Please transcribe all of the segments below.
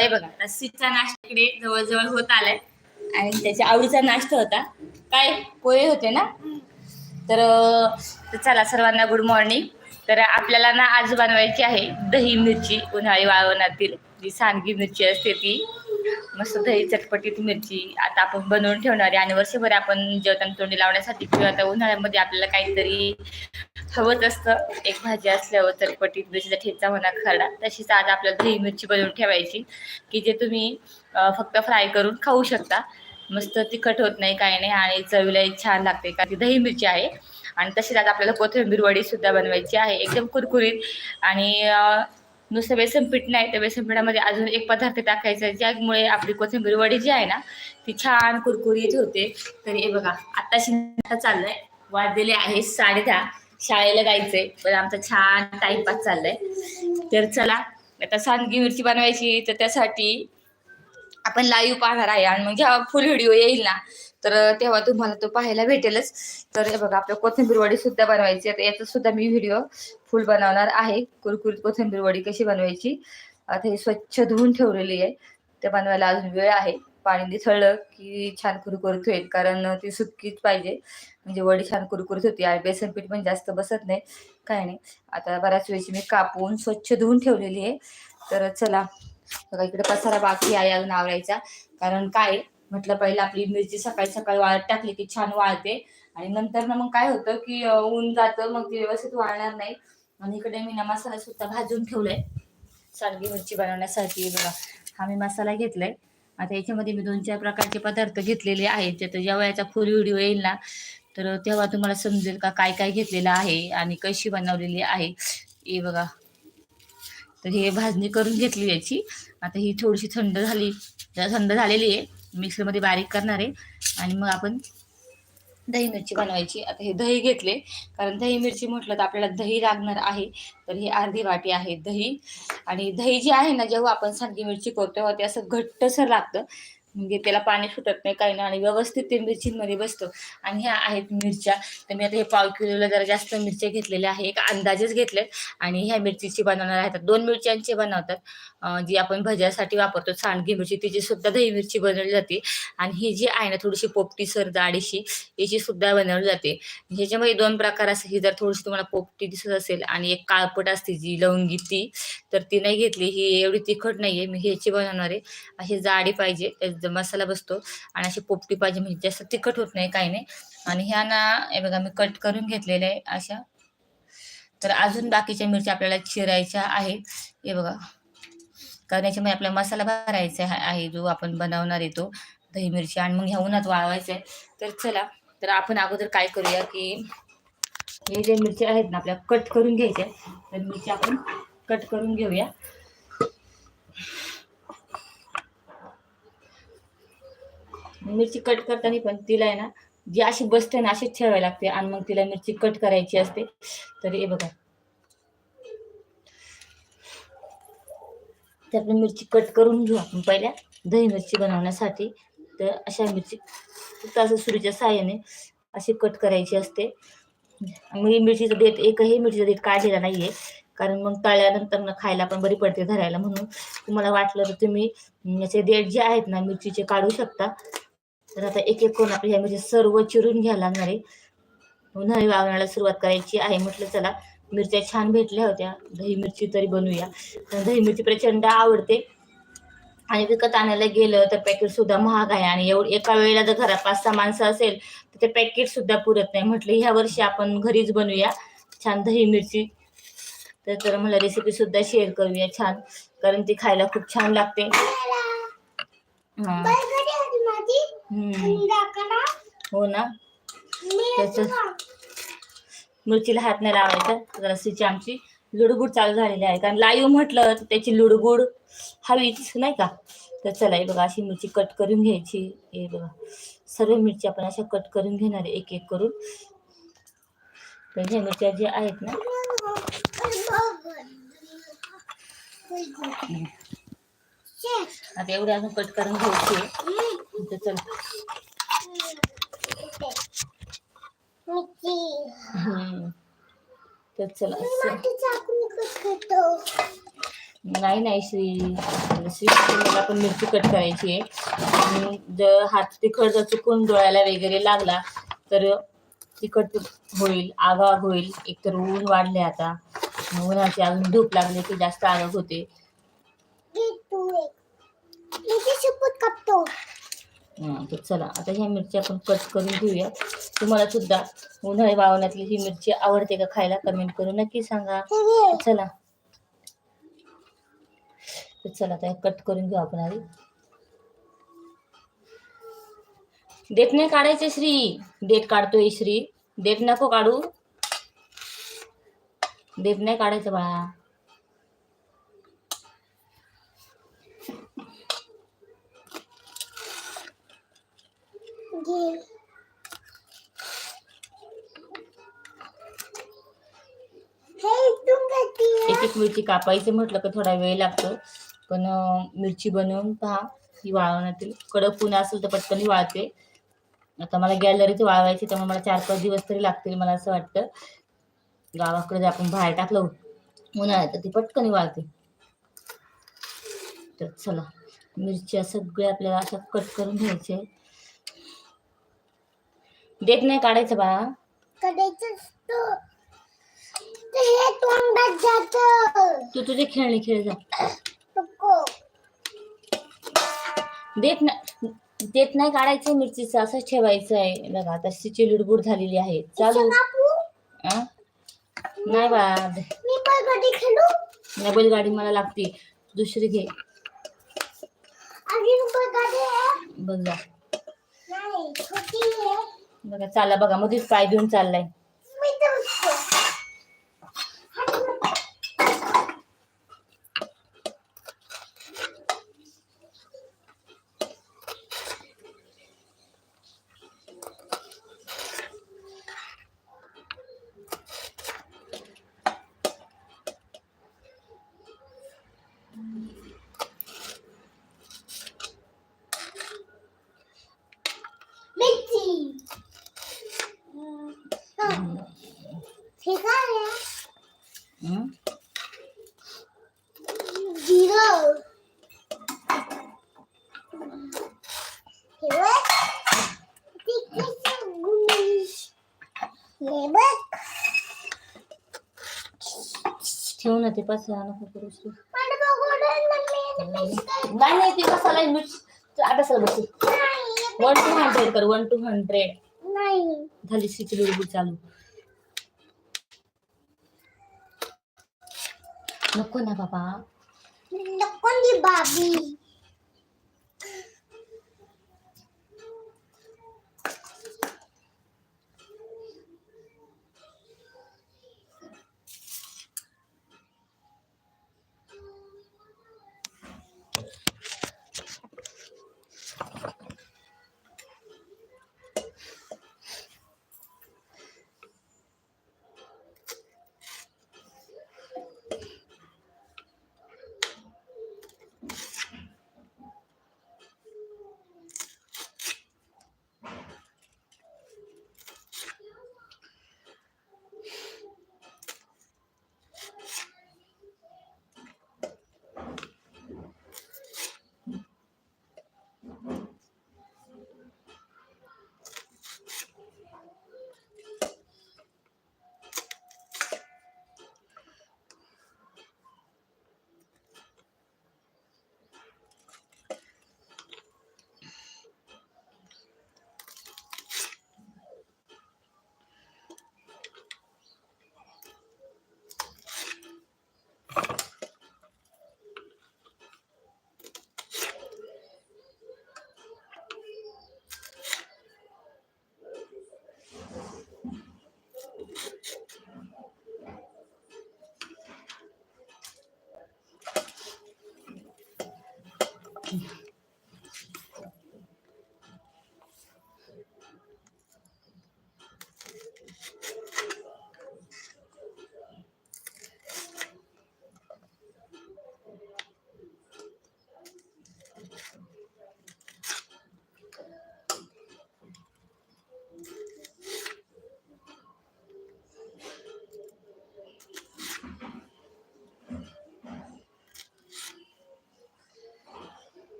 हे बघा. रस्सीचा नाश्ता इकडे जवळजवळ होत आलाय. आणि त्याच्या आवडीचा नाश्ता होता. काय? पोहे होते ना? तर चला सर्वांना गुड मॉर्निंग तर आपल्याला ना आज बनवायची आहे दही मिरची उन्हाळी वाळवणातील जी सांडगी मिरची असते ती. मस्त दही चटपटीत मिरची आता आपण बनवून ठेवणार आहे आणि वर्षभर आपण जेवताना तोंडी लावण्यासाठी किंवा आता उन्हाळ्यामध्ये आपल्याला काहीतरी हवंच असतं. एक भाजी असल्यावर चटपटीत मिरचीचा ठेचा म्हणा खरडा तशीच आज आपल्याला दही मिरची बनवून ठेवायची की जे तुम्ही फक्त फ्राय करून खाऊ शकता. मस्त तिखट होत नाही काही नाही आणि चवीलाही छान लागते का ती दही मिरची आहे. आणि तशीच आज आपल्याला कोथिंबीर वडी सुद्धा बनवायची आहे एकदम कुरकुरीत. आणि नुसतं बेसन पीठ नाही तर बेसन पिठामध्ये अजून एक पदार्थ टाकायचा आहे, ज्यामुळे आपली कोथिंबीर वडी जी आहे ना ती छान कुरकुरीत होते. तर हे बघा आत्ताशी शिंदा चाललंय. वाजलेले आहे साडे दहा शाळेला जायचंय पण आमचा छान टाइमपास चाललाय. तर चला आता सांडगी मिरची बनवायची तर त्यासाठी आपण लाईव्ह पाहणार आहे आणि मग जेव्हा फुल व्हिडिओ येईल ना तर तेव्हा तुम्हाला तो पाहायला भेटेलच. तर हे बघा आपल्या कोथिंबीर वडी सुद्धा बनवायची. आता याचा सुद्धा मी व्हिडिओ फुल बनवणार आहे. कुरकुरीत कोथिंबीर वडी कशी बनवायची? आता ही स्वच्छ धुवून ठेवलेली आहे. ते बनवायला अजून वेळ आहे. पाणी निथळलं की छान कुरकुरीत होईल कारण ती सुकीच पाहिजे. म्हणजे वडी छान कुरकुरीत होती आणि बेसन पीठ पण जास्त बसत नाही. काय नाही. आता बऱ्याच वेळची मी कापून स्वच्छ धुवून ठेवलेली आहे. तर चला बघा इकडे पसारा बाकी आहे अजून आवरायचा. कारण काय म्हटलं पहिलं आपली मिरची सकाळी सकाळी वाळत टाकली की छान वाळते. आणि नंतर ना मग काय होतं की ऊन जातं मग ती व्यवस्थित वाळणार नाही. आणि इकडे मी ना मसाला सुद्धा भाजून ठेवलाय. सांडगी मिरची बनवण्यासाठी बघा. हा मी मसाला घेतलाय. आता याच्यामध्ये मी दोन चार प्रकारचे पदार्थ घेतलेले आहेत. तर जेव्हा याचा फुल व्हिडिओ येईल ना तर तेव्हा तुम्हाला समजेल का काय काय घेतलेलं आहे आणि कशी बनवलेली आहे. हे बघा. तर हे भाजणी करून घेतली याची. आता ही थोडीशी थंड झाली. थंड झालेली आहे. मिक्सरमध्ये बारीक करणार आहे. आणि मग आपण दही मिरची बनवायची. आता हे दही घेतले. कारण दही मिरची म्हटलं तर आपल्याला दही लागणार आहे. तर ही अर्धी वाटी आहे दही. आणि दही जी आहे ना जेव्हा आपण सांडगी मिरची करतो तेव्हा ते असं घट्टसर लागतं. म्हणजे त्याला पाणी सुटत नाही काही नाही. आणि व्यवस्थित ते मिरचींमध्ये बसतं. आणि ह्या आहेत मिरच्या. तर मी आता हे पाव किलोला जरा जास्त मिरच्या घेतलेल्या आहे एक अंदाजेच घेतले आणि ह्या मिरचीची बनवणार आहेत. दोन मिरच्यांची बनवतात. जी आपण भज्यासाठी वापरतो सांडगी मिरची. तिची सुद्धा दही मिरची बनवली जाते. आणि ही जी आहे ना थोडीशी पोपटी सर जाडीशी याची सुद्धा बनवली जाते. ह्याच्यामध्ये दोन प्रकार असते ही जर थोडीशी तुम्हाला पोपटी दिसत असेल आणि एक काळपट असते जी लवंगी ती तर ती नाही घेतली. ही एवढी तिखट नाही आहे मी ह्याची बनवणार आहे. अशी जाडी पाहिजे. मसाला बसतो. आणि अशी पोपटी पाहिजे म्हणजे जास्त तिखट होत नाही काही नाही. आणि ह्या ना हे बघा मी कट करून घेतलेल्या आहे अशा. तर अजून बाकीच्या मिरच्या आपल्याला चिरायच्या आहेत. हे बघा. कारण याच्यामध्ये आपला मसाला भरायचा आहे आहे जो आपण बनवणार आहे तो दही मिरची. आणि मग ह्या उन्हात वाळवायचं आहे. तर चला तर आपण अगोदर काय करूया की हे जे मिरच्या आहेत ना आपल्या कट करून घ्यायच्या तर मिरच्या आपण कट करून घेऊया. मिरची कट करताना पण तिला आहे ना जी अशी बसते ना अशीच ठेवावी लागते आणि मग तिला मिरची कट करायची असते. तर हे बघा. तर आपण मिरची कट करून घेऊ आपण पहिल्या. दही मिरची बनवण्यासाठी. तर अशा मिरची तसं सुरीच्या साहाय्याने अशी कट करायची असते. मी मिरचीचं देठ एकही मिरचीचं देठ काढलेला नाही आहे कारण मग तळल्यानंतर ना खायला पण बरी पडते धरायला म्हणून. तुम्हाला वाटलं तर तुम्ही याचे देठ जे आहेत ना मिरचीचे काढू शकता. तर आता एक एक करून आपल्या म्हणजे ह्या सर्व चिरून घ्यायला लागणार आहे. उन्हाळी वागण्याला सुरुवात करायची. आहे म्हटलं चला मिरच्या छान भेटल्या होत्या. दही मिरची तरी बनवूया. तर दही मिरची प्रचंड आवडते. आणि विकत आणायला गेलं तर पॅकेट सुद्धा महाग आहे. आणि एवढं एका वेळेला जर घरात पाच सहा माणसं असेल तर ते पॅकेट सुद्धा पुरत नाही. म्हटलं ह्या वर्षी आपण घरीच बनवूया छान दही मिरची. तर तर मला रेसिपी सुद्धा शेअर करूया छान. कारण ती खायला खूप छान लागते. हा. हो ना. त्याचं मिरचीला हात नाही लावायचा. रस्सीची आमची लुडबुड चालू झालेली आहे. कारण लाईव्ह म्हटलं तर त्याची लुडबुड हवीच नाही का? तर चला हे बघा अशी मिरची कट करून घ्यायची. हे बघा सर्व मिरची आपण अशा कट करून घेणार आहे एक एक करून. तर ह्या मिरच्या ज्या आहेत ना आता एवढे अजून कट करून घ्यायचे. चल. तर चला तर चला नाही नाही श्री. श्री मला पण मिरची कट करायची आहे. जर हात तिखट जर चुकून डोळ्याला वगैरे लागला तर तिखट होईल आगाग होईल. एकतर ऊन वाढले आता. उन्हाची अजून धूप लागली की जास्त आगाग होते. हं, तर चला आता ह्या मिरची आपण कट करून घेऊया. तुम्हाला सुद्धा उन्हाळी वावण्यातली ही मिरची आवडते का खायला कमेंट करून नक्की सांगा. चला. तर चला आता कट करून घेऊ आपण आधी. देठ नाही काढायचे श्री. देठ काढतोय श्री. देठ नको काढू. देठ नाही काढायचं बाळा. एक एक मिरची कापायची म्हटलं का थोडा वेळ लागतो. पण मिरची बनवून पहा ही वाळवण्यातील कडक पुन्हा असेल तर पटकन वाळते. आता मला गॅलरीत वाळवायची त्यामुळे मला चार पाच दिवस तरी लागतील मला असं वाटतं. गावाकडे आपण बाहेर टाकलं उन्हाळ्यात तर ती पटकन वाळते. तर चला मिरच्या सगळ्या आपल्याला अशा कट करून घ्यायचे नाही काढायचं बा तू तुझे खेळणे खेळ जा। देत नाही देत नाही काढायचं मिरचीचं असंच ठेवायचं आहे. बघा आता तिची लुडबुड झालेली आहे. चालू. अं? नाही बा. नाही बैलगाडी मला लागते. दुसरी घे. बघ जा. बघा चालला बघा मध्येच पाय देऊन चाललाय. ठेवू ना ते पाच नको करूस तू. नाही नाही ते कसाला मीठ अभ्यासाला बसू. वन टू हंड्रेड कर वन टू हंड्रेड झाली सिची लुडबुड चालू. नको ना बाबा. बाबी.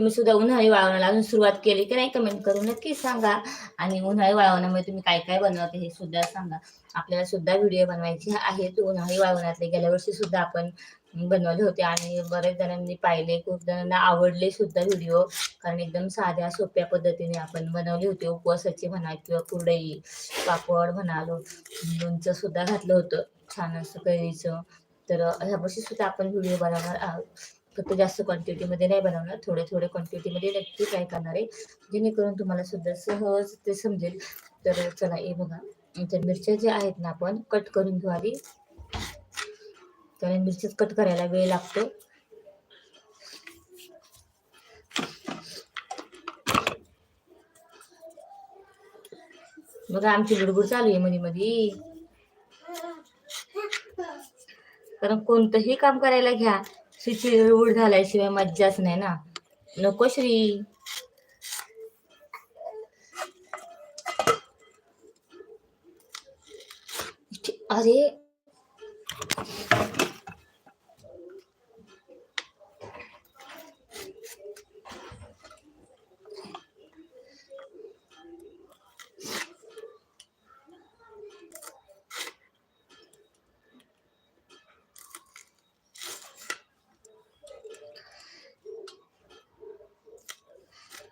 तुम्ही सुद्धा उन्हाळी वाळवणाला अजून सुरुवात केली की नाही कमेंट करून नक्की सांगा. आणि उन्हाळी वाळवण्यामध्ये तुम्ही काय काय बनवते हे सुद्धा सांगा. आपल्याला सुद्धा व्हिडिओ बनवायचे आहेत उन्हाळी वाळवण्यातले गेल्या वर्षी सुद्धा आपण बनवले होते आणि बरेच जणांनी पाहिले. खूप जणांना आवडले सुद्धा व्हिडिओ कारण एकदम साध्या सोप्या पद्धतीने आपण बनवले होते. उपवासाचे म्हणा किंवा कुरडई पापड म्हणालो लोणचं सुद्धा घातलं होतं. छान असं कैरीचं. तर ह्या वर्षी सुद्धा आपण व्हिडिओ बनवणार आहोत. फक्त जास्त क्वांटिटीमध्ये नाही बनवणार थोडे थोडे क्वांटिटीमध्ये नक्की ट्राय करणार आहे. जेणेकरून तुम्हाला सुद्धा सहज ते समजेल. तर चला हे बघा. तर मिरच्या ज्या आहेत ना आपण कट करून घेऊ आधी. कारण मिरचीच कट करायला वेळ लागतो. बघा आमची गुडगुड चालू आहे मधी मधी. कारण कोणतंही काम करायला घ्या. श्रीची रूढ घालायशिवाय मज्जाच नाही ना. नको श्री. अरे.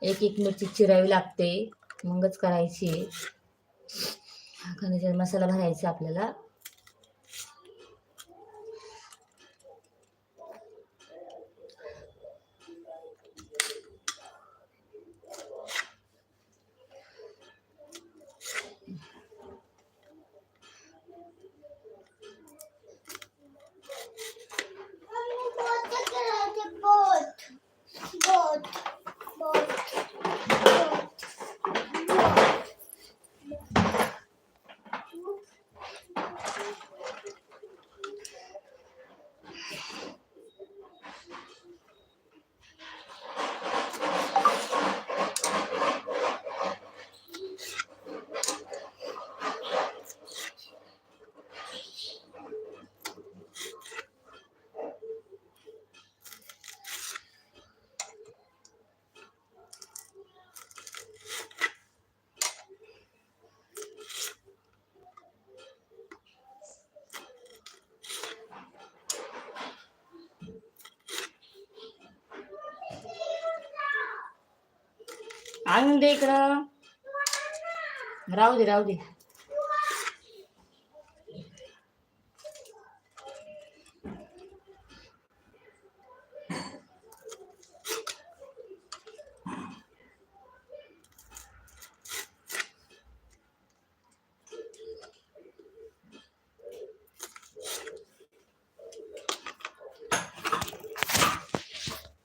एक एक मिरची चिरावी लागते. मगच करायची खनिज मसाला भरायचा आपल्याला. आणून दे इकडं. राहू दे राहू दे.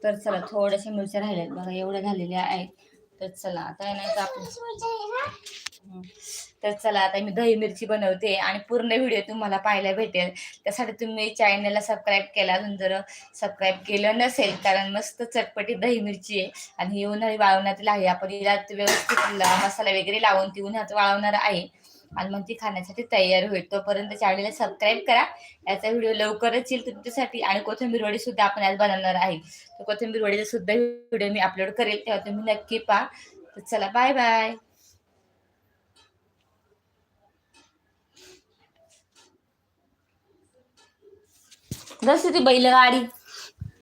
तर चला थोड्याशा मिरच्या राहिल्यात. बघा एवढ्या झालेल्या आहेत. तर चला आता नाही तर आपण. तर चला आता मी दही मिरची बनवते आणि पूर्ण व्हिडिओ तुम्हाला पाहायला भेटेल. त्यासाठी तुम्ही चॅनलला सबस्क्राईब केला अजून जर सबस्क्राईब केलं नसेल कारण मस्त चटपटी दही मिरची आहे. आणि ही उन्हाळी वाळवण्यातील आहे. आपण व्यवस्थित ला- मसाला वगैरे लावून ती उन्हात वाळवणार आहे. आणि मग ती खाण्यासाठी तयार होईल. तोपर्यंत चॅनलला सबस्क्राईब करा. याचा व्हिडिओ लवकरच येईल तुमच्यासाठी. आणि कोथिंबीर वडी सुद्धा आपण आज बनवणार आहे. तर कोथिंबीर वडीचा सुद्धा व्हिडिओ मी अपलोड करेल. तेव्हा तुम्ही नक्की पहा. तर चला बाय बाय जशी ती बैलगाडी